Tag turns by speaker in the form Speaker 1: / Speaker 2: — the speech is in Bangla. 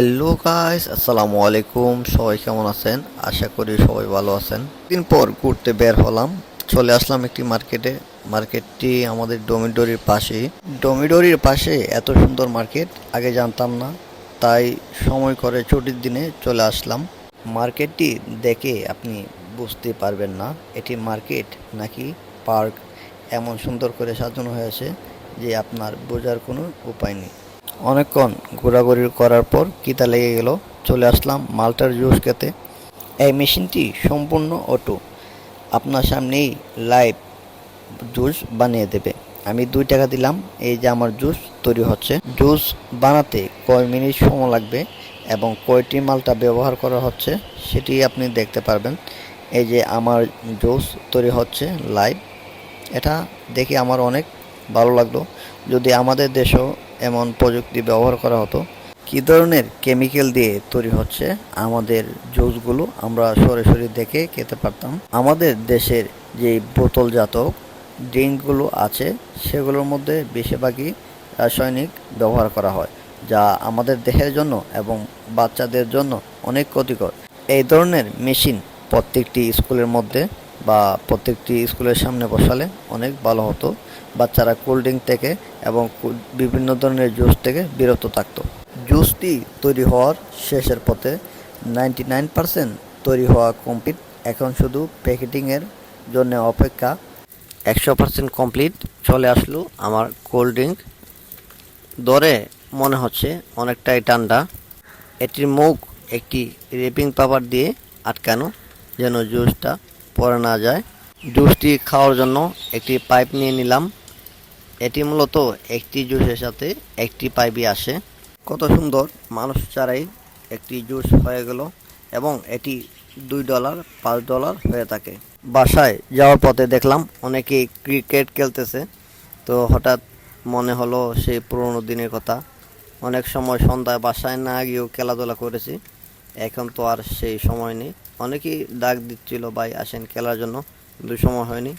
Speaker 1: হ্যালো গাইস আসসালামু আলাইকুম সবাই কেমন আছেন? আশা করি সবাই ভালো আছেন। দিন পর ঘুরতে বের হলাম। চলে আসলাম একটি মার্কেটে। মার্কেটটি আমাদের ডোমিডোরির পাশে ডোমিডোরির পাশে এত সুন্দর মার্কেট, আগে জানতাম না। তাই সময় করে ছুটির দিনে চলে আসলাম। মার্কেটটি দেখে আপনি বুঝতে পারবেন না, এটি মার্কেট নাকি পার্ক? এমন সুন্দর করে সাজানো হয়েছে যে আপনার বোঝার কোনো উপায় নেই। অনেকক্ষণ ঘোরাঘুরি করার পর কিতা লেগে গেল, চলে আসলাম মাল্টার জুস খেতে। এই মেশিনটি সম্পূর্ণ অটো। আপনার সামনেই লাইভ জুস বানিয়ে দেবে। আমি দুই টাকা দিলাম, এই যে আমার জুস তৈরি হচ্ছে। জুস বানাতে কয় মিনিট সময় লাগবে এবং কয়টি মালটা ব্যবহার করা হচ্ছে সেটি আপনি দেখতে পারবেন। এই যে আমার জুস তৈরি হচ্ছে লাইভ। এটা দেখে আমার অনেক ভালো লাগল। যদি আমাদের দেশেও এমন প্রযুক্তি ব্যবহার করা হতো। কী ধরনের কেমিক্যাল দিয়ে তৈরি হচ্ছে? আমাদের জুসগুলো আমরা সরাসরি দেখে খেতে পারতাম। আমাদের দেশের যে বোতলজাত ড্রিঙ্কগুলো আছে, সেগুলোর মধ্যে বেশিরভাগই রাসায়নিক ব্যবহার করা হয়, যা আমাদের দেহের জন্য এবং বাচ্চাদের জন্য অনেক ক্ষতিকর। এই ধরনের মেশিন প্রত্যেকটি স্কুলের মধ্যে বা প্রত্যেকটি স্কুলের সামনে বসালে অনেক ভালো হতো। বাচ্চারা কোল্ড ড্রিঙ্ক থেকে এবং বিভিন্ন ধরনের জুস থেকে বিরত থাকতো। জুসটি তৈরি হওয়ার শেষের পথে নাইনটি নাইন পার্সেন্ট তৈরি হওয়া কমপ্লিট এখন শুধু প্যাকেটিংয়ের জন্য অপেক্ষা একশো পার্সেন্ট কমপ্লিট চলে আসলো আমার কোল্ড ড্রিঙ্ক দরে মনে হচ্ছে অনেকটাই ঠান্ডা। এটির মুখ একটি রেপিং পেপার দিয়ে আটকানো, যেন জুসটা পড়ে না যায়। জুসটি খাওয়ার জন্য একটি পাইপ নিয়ে নিলাম। এটি মূলত একটি জুসের সাথে একটি পাইপই আসে। কত সুন্দর মানুষ ছাড়াই একটি জুস হয়ে গেল এবং এটি দুই ডলার, পাঁচ ডলার হয়ে থাকে। বাসায় যাওয়ার পথে দেখলাম অনেকে ক্রিকেট খেলতেছে। তো হঠাৎ মনে হলো সেই পুরোনো দিনের কথা। অনেক সময় সন্ধ্যায় বাসায় না গিয়েও খেলাধুলা করেছি। এখন তো আর সেই সময় নেই। অনেকেই ডাক দিচ্ছিল, ভাই আসেন খেলার জন্য। কিন্তু সময় হয়নি।